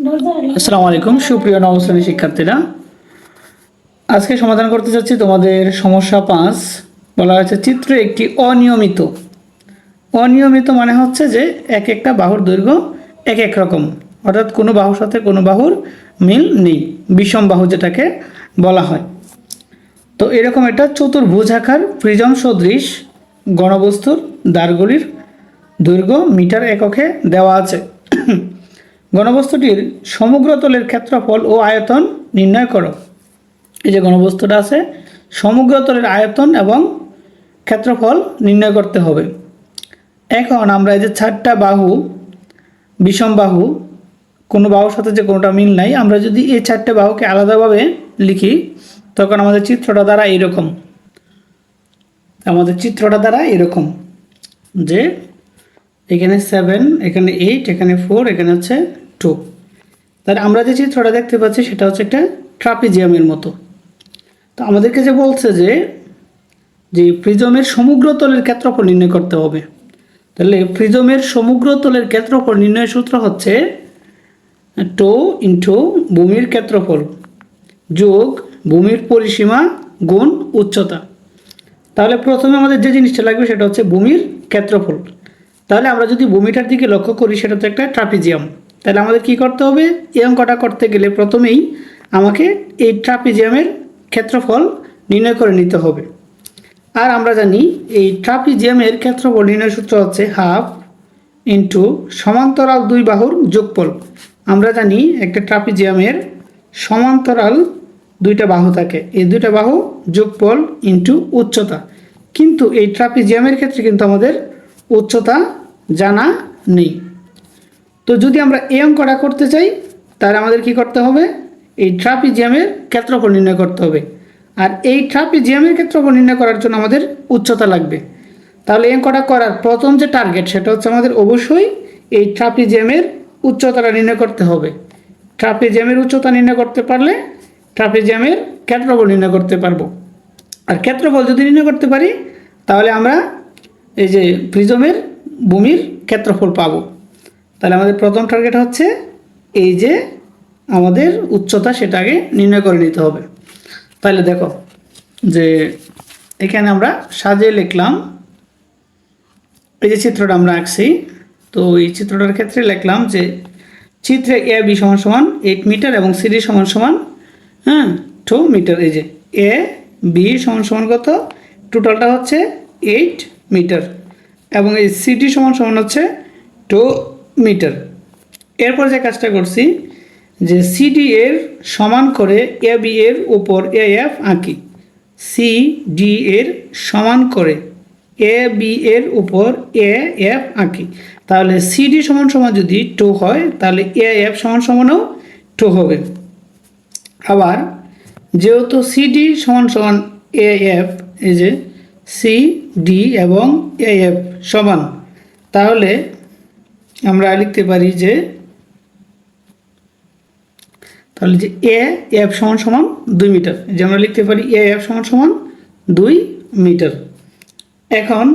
আসসালামু আলাইকুম, সুপ্রিয় নবম শ্রেণির শিক্ষার্থীরা। আজকে সমাধান করতে যাচ্ছি তোমাদের সমস্যা পাঁচ। বলা হয়েছে, চিত্র একটি অনিয়মিত। অনিয়মিত মানে হচ্ছে যে এক একটা বাহুর দৈর্ঘ্য এক এক রকম। অর্থাৎ কোনো বাহুর সাথে কোনো বাহুর মিল নেই। বিষম বাহু যেটাকে বলা হয়। তো এরকম একটা চতুর্ভুজ আকার প্রিজম সদৃশ গণবস্তুর দ্বারগুলির দৈর্ঘ্য মিটার এককে দেওয়া আছে। গণবস্তুটির সমগ্র তলের ক্ষেত্রফল ও আয়তন নির্ণয় করো। এই যে গণবস্তুটা আছে, সমগ্র তলের আয়তন এবং ক্ষেত্রফল নির্ণয় করতে হবে। এখন আমরা এই যে চারটা বাহু, বিষম বাহু, কোনো বাহুর সাথে যে কোনোটা মিল নাই, আমরা যদি এই চারটে বাহুকে আলাদাভাবে লিখি, তখন আমাদের চিত্রটা দ্বারা এরকম। আমাদের চিত্রটা দ্বারা এরকম যে এখানে সেভেন এখানে এইট এখানে ফোর এখানে হচ্ছে টু। তাহলে আমরা যে চিত্রটা দেখতে পাচ্ছি সেটা হচ্ছে একটা ট্রাপিজিয়ামের মতো। তো আমাদেরকে যে বলছে যে যে প্রিজমের সমগ্র তলের ক্ষেত্রফল নির্ণয় করতে হবে। তাহলে প্রিজমের সমগ্র তলের ক্ষেত্রফল নির্ণয়ের সূত্র হচ্ছে টো ইন্টু ভূমির ক্ষেত্রফল যোগ ভূমির পরিসীমা গুণ উচ্চতা। তাহলে প্রথমে আমাদের যে জিনিসটা লাগবে সেটা হচ্ছে ভূমির ক্ষেত্রফল। তাহলে আমরা যদি ভূমিটার দিকে লক্ষ্য করি, সেটা তো একটা ট্রাপিজিয়াম। তাহলে আমাদের কি করতে হবে? এই অঙ্কটা করতে গেলে প্রথমেই আমাকে এই ট্রাপিজিয়ামের ক্ষেত্রফল নির্ণয় করে নিতে হবে। আর আমরা জানি এই ট্রাপিজিয়ামের ক্ষেত্রফল নির্ণয় সূত্র হচ্ছে হাফ ইন্টু সমান্তরাল দুই বাহুর যোগফল। আমরা জানি একটা ট্রাপিজিয়ামের সমান্তরাল দুইটা বাহু থাকে। এই দুইটা বাহু যোগফল ইন্টু উচ্চতা। কিন্তু এই ট্রাপিজিয়ামের ক্ষেত্রে কিন্তু আমাদের উচ্চতা জানা নেই। তো যদি আমরা এই অঙ্কটা করতে চাই, তাহলে আমাদের কি করতে হবে? এই ট্রাপিজিয়ামের ক্ষেত্রফল নির্ণয় করতে হবে। আর এই ট্রাপিজিয়ামের ক্ষেত্রফল নির্ণয় করার জন্য আমাদের উচ্চতা লাগবে। তাহলে এই অঙ্কটা করার প্রথম যে টার্গেট, সেটা হচ্ছে আমাদের অবশ্যই এই ট্রাপিজিয়ামের উচ্চতাটা নির্ণয় করতে হবে। ট্রাপিজিয়ামের উচ্চতা নির্ণয় করতে পারলে ট্রাপিজিয়ামের ক্ষেত্রফল নির্ণয় করতে পারব। আর ক্ষেত্রফল যদি নির্ণয় করতে পারি, তাহলে আমরা এই যে প্রিজমের ভূমির ক্ষেত্রফল পাবো। তাহলে আমাদের প্রথম টার্গেট হচ্ছে এই যে আমাদের উচ্চতা সেটাকে নির্ণয় করে নিতে হবে। তাহলে দেখো যে এখানে আমরা সাজিয়ে লিখলাম, এই যে চিত্রটা আমরা আঁকছি, তো এই চিত্রটার ক্ষেত্রে লিখলাম যে চিত্রে এ বি সমান সমান এইট মিটার এবং সিডি সমান সমান হ্যাঁ টু মিটার এই যে এ বি সমান সমান কত? টোটালটা হচ্ছে এইট মিটার এবং এই সিডি সমান সমান হচ্ছে টু মিটার। এরপর যে কাজটা করছি, যে সিডি এর সমান করে এ বি এর উপর এ এফ আঁকি। সি ডি এর সমান করে এ বি এর উপর এ এফ আঁকি। তাহলে সিডি সমান সমান যদি টু হয়, তাহলে এ এফ সমান সমানও টু হবে। আবার যেহেতু সিডি সমান সমান এ এফ এই যে সি ডি এবং এ এফ সমান, তাহলে আমরা লিখতে পারি যে, তাহলে যে এ এফ সমান সমান দুই মিটার। যে আমরা লিখতে পারি এ এফ সমান সমান দুই মিটার। এখন,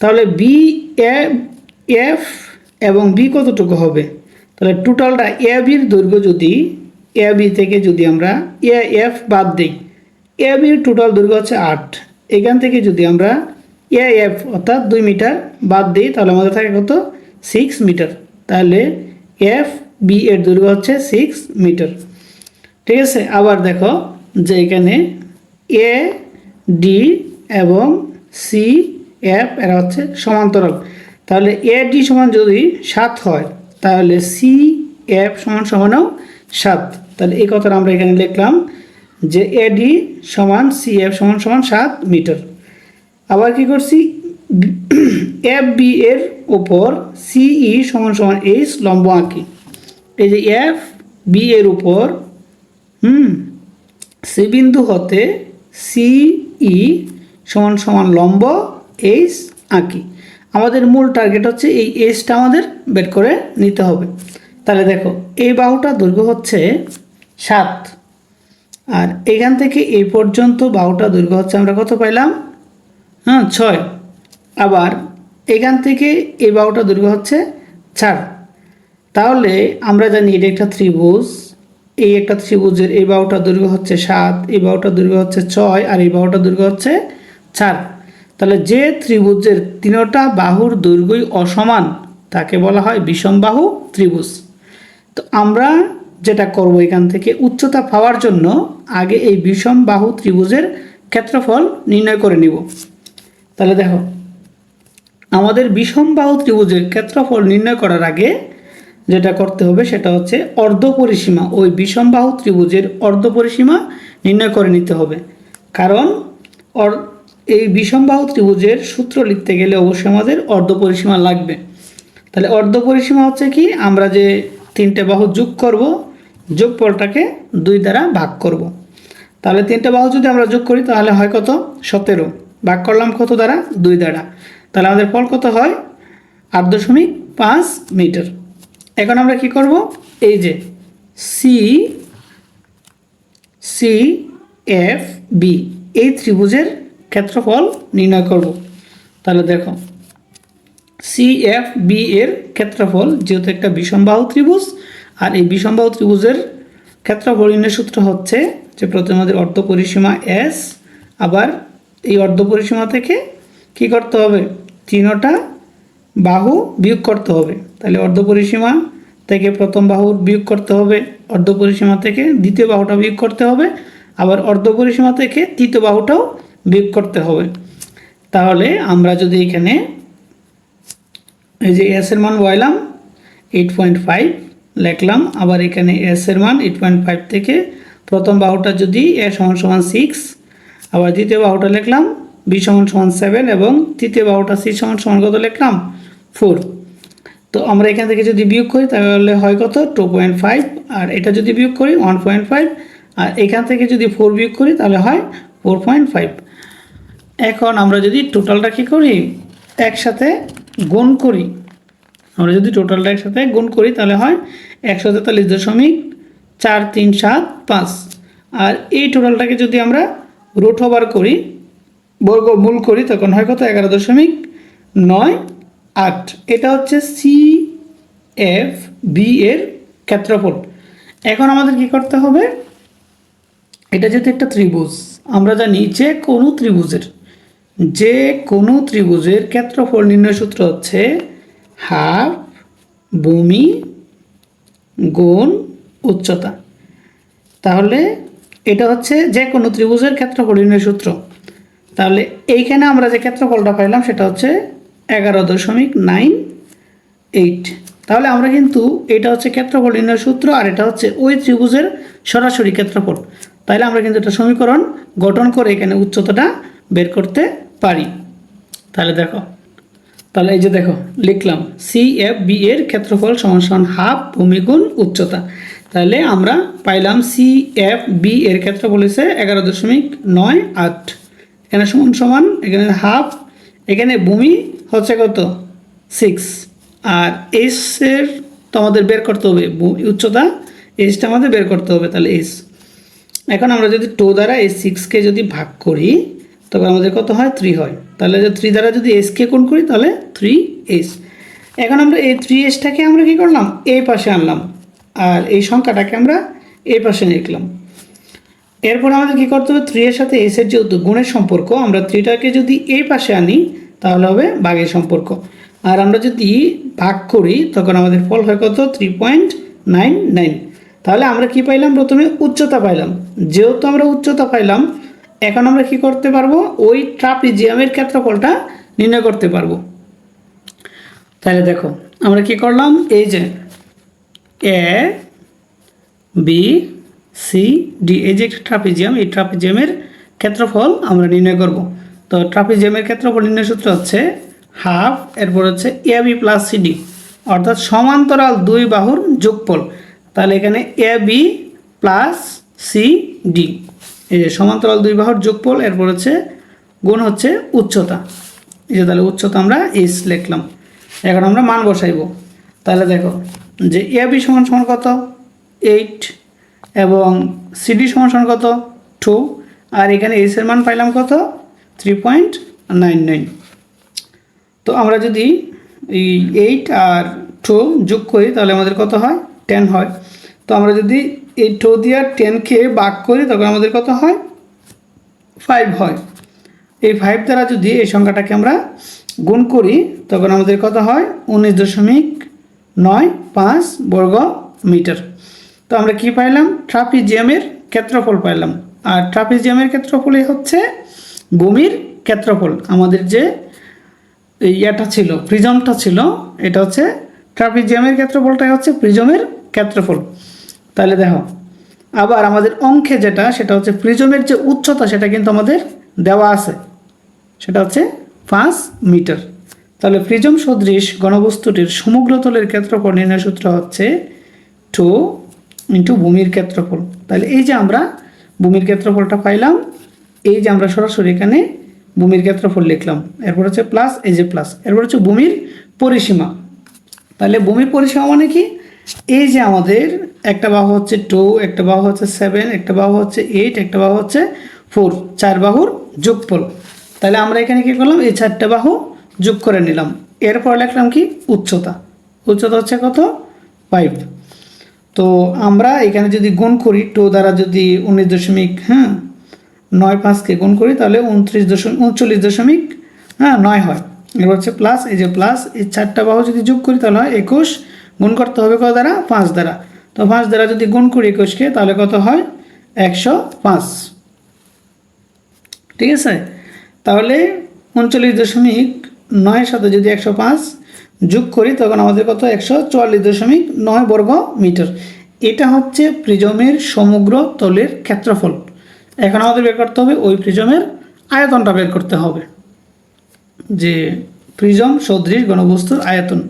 তাহলে বি এফ এবং বি কতটুকু হবে? তাহলে টোটালটা এ বির দৈর্ঘ্য যদি, এ বি থেকে যদি আমরা এ, এফ বাদ দিই, এ বির টোটাল দৈর্ঘ্য হচ্ছে আট। এখান থেকে যদি আমরা এ, এফ অর্থাৎ দুই মিটার বাদ দিই, তাহলে আমাদের থাকে কত? সিক্স মিটার তাহলে এফ বি এর দৈর্ঘ্য হচ্ছে সিক্স মিটার ঠিক আছে? আবার দেখো যে এখানে এ ডি এবং সি এফ এরা হচ্ছে সমান্তরাল। তাহলে এ ডি সমান যদি সাত হয়, তাহলে সি এফ সমান সমানও সাত। তাহলে এই কথাটা আমরা এখানে লিখলাম যে এ ডি সমান সি এফ সমান সমান সাত মিটার আবার কি করছি? এফ বি এর উপর সিই সমান সমান এইচ লম্ব আঁকি। এই যে এফ বি এর উপর, হুম, সি বিন্দু হতে সিই সমান সমান লম্ব এইচ আঁকি। আমাদের মূল টার্গেট হচ্ছে এই এইচটা আমাদের বের করে নিতে হবে। তাহলে দেখো, এই বাহুটা দৈর্ঘ্য হচ্ছে সাত। আর এখান থেকে এই পর্যন্ত বাহুটা দৈর্ঘ্য হচ্ছে আমরা কত পাইলাম? হ্যাঁ ছয়। আবার এখান থেকে এই বাহুটা দৈর্ঘ্য হচ্ছে চার। তাহলে আমরা জানি এটা একটা ত্রিভুজ। এই একটা ত্রিভুজের এই বাহুটা দৈর্ঘ্য হচ্ছে সাত, এই বাহুটা দৈর্ঘ্য হচ্ছে ছয় আর এই বাহুটা দৈর্ঘ্য হচ্ছে চার। তাহলে যে ত্রিভুজের তিনটা বাহুর দৈর্ঘ্যই অসমান, তাকে বলা হয় বিষমবাহু ত্রিভুজ। তো আমরা যেটা করব এখান থেকে উচ্চতা পাওয়ার জন্য আগে এই বিষম বাহু ত্রিভুজের ক্ষেত্রফল নির্ণয় করে নিব। তাহলে দেখো আমাদের বিষম বাহু ত্রিভুজের ক্ষেত্রফল নির্ণয় করার আগে যেটা করতে হবে সেটা হচ্ছে অর্ধ পরিসীমা। ওই বিষম বাহু ত্রিভুজের অর্ধ পরিসীমা নির্ণয় করে নিতে হবে। কারণ এই বিষম বাহু ত্রিভুজের সূত্র লিখতে গেলে অবশ্যই আমাদের অর্ধ পরিসীমা লাগবে। তাহলে অর্ধ পরিসীমা হচ্ছে কি? আমরা যে তিনটে বাহু যোগ করব, যোগফলটাকে দুই দ্বারা ভাগ করব। তাহলে তিনটে বাহু যদি আমরা যোগ করি, তাহলে হয় কত? সতেরো। ভাগ করলাম কত দ্বারা? দুই দ্বারা। তাহলে আমাদের ফল কত হয়? আট দশমিক পাঁচ মিটার। এখন আমরা কি করব? এই যে সি সি এফ বি এই ত্রিভুজের ক্ষেত্রফল নির্ণয় করব। তাহলে দেখো সি এফ বি এর ক্ষেত্রফল যেহেতু একটা বিষমবাহু ত্রিভুজ, আর এই বিষমবাহু ত্রিভুজের ক্ষেত্রফল নির্ণয় সূত্র হচ্ছে যে প্রথমে আমাদের অর্ধ পরিসীমা এস আবার এই অর্ধ পরিসীমা থেকে কি করতে হবে? বাহু বিয়োগ করতে হবে। তাহলে অর্ধ পরিসীমা থেকে প্রথম বাহু বিয়োগ করতে হবে অর্ধ পরিসীমা থেকে দ্বিতীয় বাহুটা বিয়োগ করতে হবে, আবার অর্ধ পরিসীমা থেকে তৃতীয় বাহুটাও বিয়োগ করতে হবে। তাহলে আমরা যদি এখানে এই যে এস এর মান বয়লাম এইট পয়েন্ট ফাইভ লিখলাম, আবার এখানে এস এর মান এইট পয়েন্ট ফাইভ থেকে প্রথম বাহুটা যদি এ সমান সমান সিক্স আবার দ্বিতীয় বাহুটা লিখলাম বি সমান সমান সেভেন এবং তৃতীয় বাহুটা সি সমান সমান কত লিখলাম? ফোর। তো আমরা এখান থেকে যদি বিয়োগ করি, তাহলে হয় কত? Two point five. আর এটা যদি বিয়োগ করি, ওয়ান পয়েন্ট ফাইভ। আর এখান থেকে যদি ফোর বিয়োগ করি, তাহলে হয় ফোর পয়েন্ট ফাইভ। এখন আমরা যদি টোটালটা কী করি? একসাথে গুণ করি। আমরা যদি টোটালটা একসাথে গুণ করি, তাহলে হয় একশো তেতাল্লিশ দশমিক চার তিন সাত পাঁচ। আর এই টোটালটাকে যদি আমরা রুট ওভার করি বর্গমূল করি, তখন হয় কত? এগারো দশমিক নয় আট। এটা হচ্ছে সি এফ বি এর ক্ষেত্রফল। এখন আমাদের কি করতে হবে? এটা যেহেতু একটা ত্রিভুজ, আমরা জানি যে কোনো ত্রিভুজের, যে কোনো ত্রিভুজের ক্ষেত্রফল নির্ণয় সূত্র হচ্ছে হাফ ভূমি গুণ উচ্চতা। তাহলে এটা হচ্ছে যে কোনো ত্রিভুজের ক্ষেত্রফল নির্ণয় সূত্র। তাহলে এইখানে আমরা যে ক্ষেত্রফলটা পাইলাম সেটা হচ্ছে এগারো দশমিক নাইন এইট। তাহলে আমরা কিন্তু এটা হচ্ছে ক্ষেত্রফল নির্ণয় সূত্র আর এটা হচ্ছে ওই ত্রিভুজের সরাসরি ক্ষেত্রফল। তাহলে আমরা কিন্তু এটা সমীকরণ গঠন করে এখানে উচ্চতাটা বের করতে পারি। তাহলে দেখো, তাহলে এই যে দেখো, লিখলাম সি এফ বি এর ক্ষেত্রফল সমান হাফ ভূমিগুণ উচ্চতা। তাহলে আমরা পাইলাম সি এফ বি এর ক্ষেত্রফল হচ্ছে এগারো দশমিক নয় আট। এখানে সমান সমান, এখানে হাফ এখানে ভূমি হচ্ছে কত? সিক্স আর এস এর তো আমাদের বের করতে হবে উচ্চতা এসটা আমাদের বের করতে হবে তাহলে এস এখন আমরা যদি টু দ্বারা এই সিক্সকে যদি ভাগ করি তবে আমাদের কত হয়? থ্রি হয়। তাহলে যে থ্রি দ্বারা যদি এসকে কোন করি, তাহলে থ্রি এস এখন আমরা এই থ্রি এসটাকে আমরা কী করলাম? এই পাশে আনলাম। আর এই সংখ্যাটাকে আমরা এই পাশে লিখলাম। এরপর আমাদের কী করতে হবে? থ্রি এর সাথে এস এর যেহেতু গুণের সম্পর্ক, আমরা থ্রিটাকে যদি এই পাশে আনি, তাহলে হবে বাঘের সম্পর্ক। আর আমরা যদি ভাগ করি, তখন আমাদের ফল হয় কত? থ্রি পয়েন্ট নাইন নাইন তাহলে আমরা কি পাইলাম? প্রথমে উচ্চতা পাইলাম। যেহেতু আমরা উচ্চতা পাইলাম, এখন আমরা কি করতে পারব? ওই ট্রাপিজিয়ামের ক্ষেত্রফলটা নির্ণয় করতে পারব। তাহলে দেখো, আমরা কি করলাম? এই যে এ বি সি ডি এই যে একটা ট্রাপিজিয়াম এই ট্রাপিজিয়ামের ক্ষেত্রফল আমরা নির্ণয় করব। তো ট্রাপিজিয়ামের ক্ষেত্রফল নির্ণয় সূত্র হচ্ছে হাফ এরপর হচ্ছে A B plus C D অর্থাৎ সমান্তরাল দুই বাহুর যোগফল। তাহলে এখানে A B plus C D এই যে সমান্তরাল দুই বাহুর যোগফল, এরপর হচ্ছে গুণ হচ্ছে উচ্চতা। এই যে তাহলে উচ্চতা আমরা এস লিখলাম। এখন আমরা মান বসাইব। তাহলে দেখো যে এ বি সমান সমান কত? এইট এবং সিডি সমান কত? টু আর এখানে এস এর মান পাইলাম কত? থ্রি পয়েন্ট নাইন নাইন তো আমরা যদি এই এইট আর টু যোগ করি, তাহলে আমাদের কত হয়? টেন হয়। তো আমরা যদি এই টু দিয়ে টেনকে বাক করি তখন আমাদের কত হয়? ফাইভ হয়। এই ফাইভ দ্বারা যদি এই সংখ্যাটাকে আমরা গুণ করি, তখন আমাদের কত হয়? উনিশ দশমিক নয় পাঁচ বর্গ মিটার। তো আমরা কি পাইলাম? ট্রাপিজিয়ামের ক্ষেত্রফল পাইলাম। আর ট্রাপিজিয়ামের ক্ষেত্রফলই হচ্ছে ভূমির ক্ষেত্রফল। আমাদের যে ইয়েটা ছিল, প্রিজমটা ছিল, এটা হচ্ছে ট্রাপিজিয়ামের ক্ষেত্রফলটাই হচ্ছে প্রিজমের ক্ষেত্রফল। তাহলে দেখো, আবার আমাদের অঙ্কে যেটা, সেটা হচ্ছে প্রিজমের যে উচ্চতা, সেটা কিন্তু আমাদের দেওয়া আছে। সেটা হচ্ছে পাঁচ মিটার। তাহলে প্রিজম সদৃশ ঘনবস্তুটির সমগ্র তলের ক্ষেত্রফল নির্ণয় সূত্র হচ্ছে টু ইন্টু ভূমির ক্ষেত্রফল। তাহলে এই যে আমরা ভূমির ক্ষেত্রফলটা পাইলাম, এই যে আমরা সরাসরি এখানে ভূমির ক্ষেত্রফল লিখলাম। এরপর হচ্ছে প্লাস এই যে প্লাস এরপর হচ্ছে ভূমির পরিসীমা। তাহলে ভূমির পরিসীমা মানে কি? এই যে আমাদের একটা বাহু হচ্ছে টু একটা বাহু হচ্ছে সেভেন একটা বাহু হচ্ছে এইট একটা বাহু হচ্ছে ফোর চার বাহুর যোগফল। তাহলে আমরা এখানে কী করলাম? এই চারটা বাহু যোগ করে নিলাম। এরপর লিখলাম কি? উচ্চতা। উচ্চতা হচ্ছে কত? ফাইভ তো আমরা এখানে যদি গুণ করি, টু দ্বারা যদি উনিশ দশমিক হ্যাঁ নয় পাঁচকে গুণ করি, তাহলে উনত্রিশ দশমিক, উনচল্লিশ দশমিক হ্যাঁ নয় হয়। এবার হচ্ছে প্লাস এই যে প্লাস এই চারটা বাহু যদি যোগ করি, তাহলে হয় একুশ, গুণ করতে হবে কত দ্বারা? পাঁচ দ্বারা। তো পাঁচ দ্বারা যদি গুণ করি একুশকে, তাহলে কত হয়? একশো পাঁচ। ঠিক আছে? তাহলে উনচল্লিশ দশমিক নয়ের সাথে যদি একশো পাঁচ যোগ করি, তখন আমাদের কত? একশো চুয়াল্লিশ দশমিক নয় বর্গ মিটার। এটা হচ্ছে প্রিজমের সমগ্র তলের ক্ষেত্রফল। এখন আমাদের বের করতে হবে, ওই প্রিজমের আয়তনটা বের করতে হবে। যে প্রিজম সদৃশ ঘনবস্তুর আয়তন।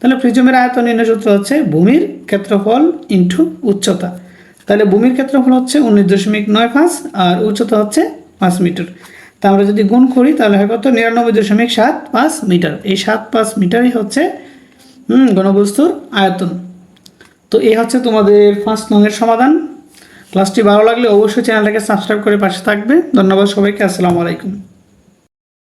তাহলে প্রিজমের আয়তন নির্ণয় সূত্র হচ্ছে ভূমির ক্ষেত্রফল ইন্টু উচ্চতা। তাহলে ভূমির ক্ষেত্রফল হচ্ছে উনিশ দশমিক নয় পাঁচ আর উচ্চতা হচ্ছে পাঁচ মিটার। তা আমরা যদি গুণ করি, তাহলে হয় কত? নিরানব্বই দশমিক সাত পাঁচ মিটার। এই সাত পাঁচ মিটারই হচ্ছে গণবস্তুর আয়তন। তো এই হচ্ছে তোমাদের পাঁচ নংয়ের সমাধান। ক্লাসটি ভালো লাগলে অবশ্যই চ্যানেলটাকে সাবস্ক্রাইব করে পাশে থাকবে। ধন্যবাদ সবাইকে। আসসালামু আলাইকুম।